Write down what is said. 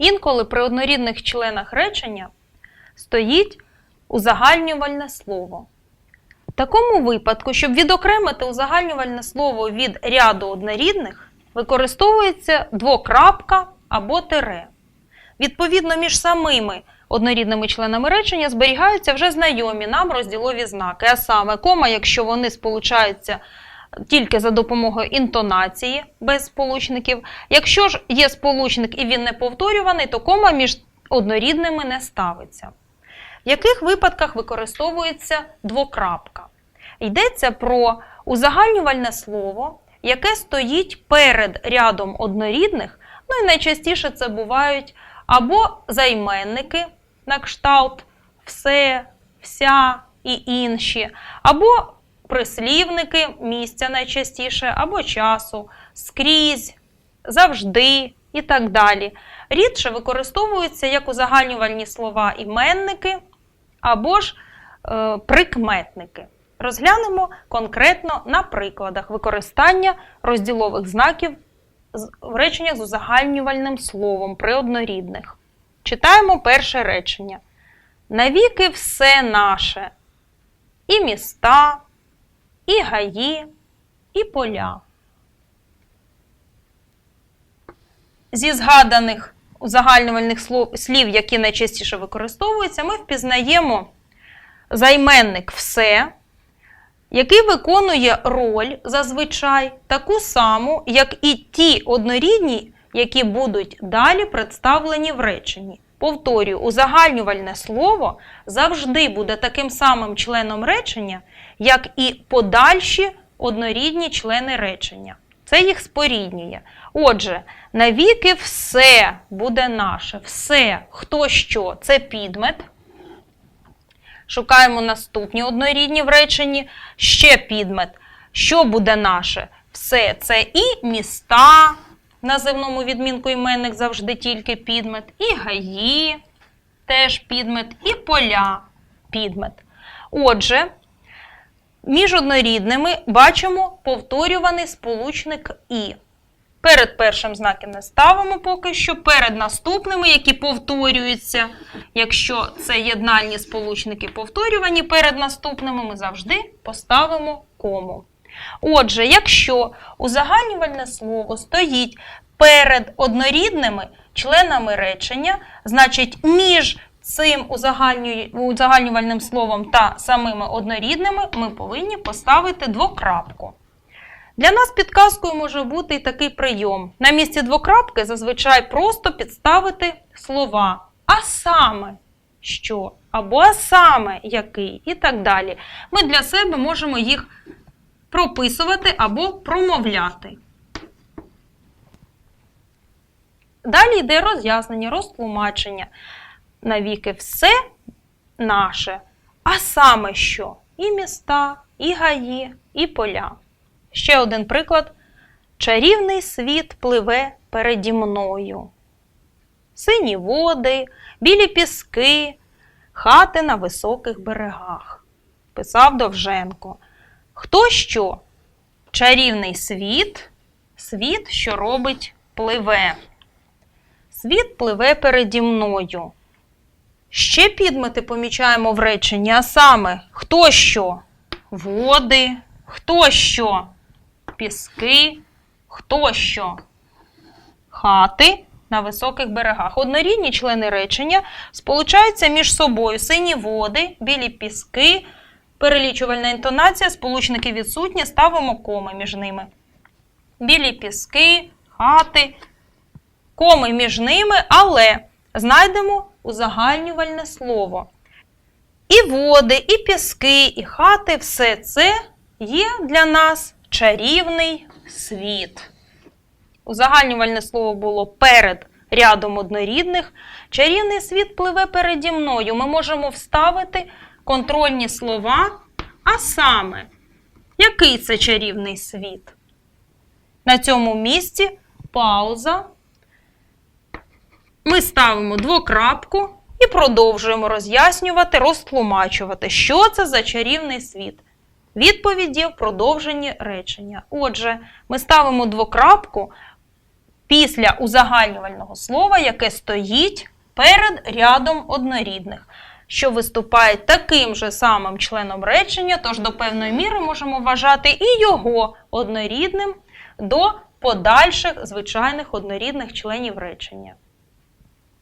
Інколи при однорідних членах речення стоїть узагальнювальне слово. В такому випадку, щоб відокремити узагальнювальне слово від ряду однорідних, використовується двокрапка або тире. Відповідно, між самими однорідними членами речення зберігаються вже знайомі нам розділові знаки, а саме кома, якщо вони сполучаються тільки за допомогою інтонації без сполучників. Якщо ж є сполучник і він не повторюваний, то кома між однорідними не ставиться. В яких випадках використовується двокрапка? Йдеться про узагальнювальне слово, яке стоїть перед рядом однорідних, ну і найчастіше це бувають або займенники на кшталт все, вся і інші, або прислівники місця найчастіше, або часу, скрізь, завжди і так далі. Рідше використовуються як узагальнювальні слова іменники або ж е, прикметники. Розглянемо конкретно на прикладах використання розділових знаків в реченнях з узагальнювальним словом при однорідних. Читаємо перше речення. Навіки все наше, і міста, і гаї, і поля. Зі згаданих узагальнювальних слів, які найчастіше використовуються, ми впізнаємо займенник все, який виконує роль зазвичай таку саму, як і ті однорідні, які будуть далі представлені в реченні. Повторюю, узагальнювальне слово завжди буде таким самим членом речення, як і подальші однорідні члени речення. Це їх споріднює. Отже, навіки все буде наше, все, хто що, це підмет. Шукаємо наступні однорідні в реченні. Ще підмет. Що буде наше? Все це і міста, називному відмінку іменник завжди тільки підмет, і гаї, теж підмет, і поля підмет. Отже, між однорідними бачимо повторюваний сполучник і. Перед першим знаком не ставимо поки що, перед наступними, які повторюються. Якщо це єднальні сполучники повторювані, перед наступними ми завжди поставимо кому. Отже, якщо узагальнювальне слово стоїть перед однорідними членами речення, значить між цим узагальнювальним словом та самими однорідними ми повинні поставити двокрапку. Для нас підказкою може бути і такий прийом. На місці двокрапки зазвичай просто підставити слова. А саме що? Або а саме який, і так далі. Ми для себе можемо їх прописувати або промовляти. Далі йде роз'яснення, розтлумачення. Навіки все наше, а саме що? І міста, і гаї, і поля. Ще один приклад. Чарівний світ пливе переді мною. Сині води, білі піски, хати на високих берегах. Писав Довженко. Хто що? Чарівний світ, світ, що робить, пливе. Світ пливе переді мною. Ще підмети помічаємо в реченні, а саме хто що? Води, хто що? Піски, хто що? Хати на високих берегах. Однорідні члени речення сполучаються між собою сині води, білі піски, перелічувальна інтонація, сполучники відсутні, ставимо коми між ними. Білі піски, хати, коми між ними, але знайдемо узагальнювальне слово. І води, і піски, і хати все це є для нас чарівний світ. Узагальнювальне слово було перед рядом однорідних. Чарівний світ пливе переді мною. Ми можемо вставити контрольні слова, а саме, який це чарівний світ? На цьому місці пауза. Ми ставимо двокрапку і продовжуємо роз'яснювати, розтлумачувати, що це за чарівний світ. Відповіді в продовженні речення. Отже, ми ставимо двокрапку після узагальнювального слова, яке стоїть перед рядом однорідних, що виступають таким же самим членом речення, тож до певної міри можемо вважати і його однорідним до подальших звичайних однорідних членів речення.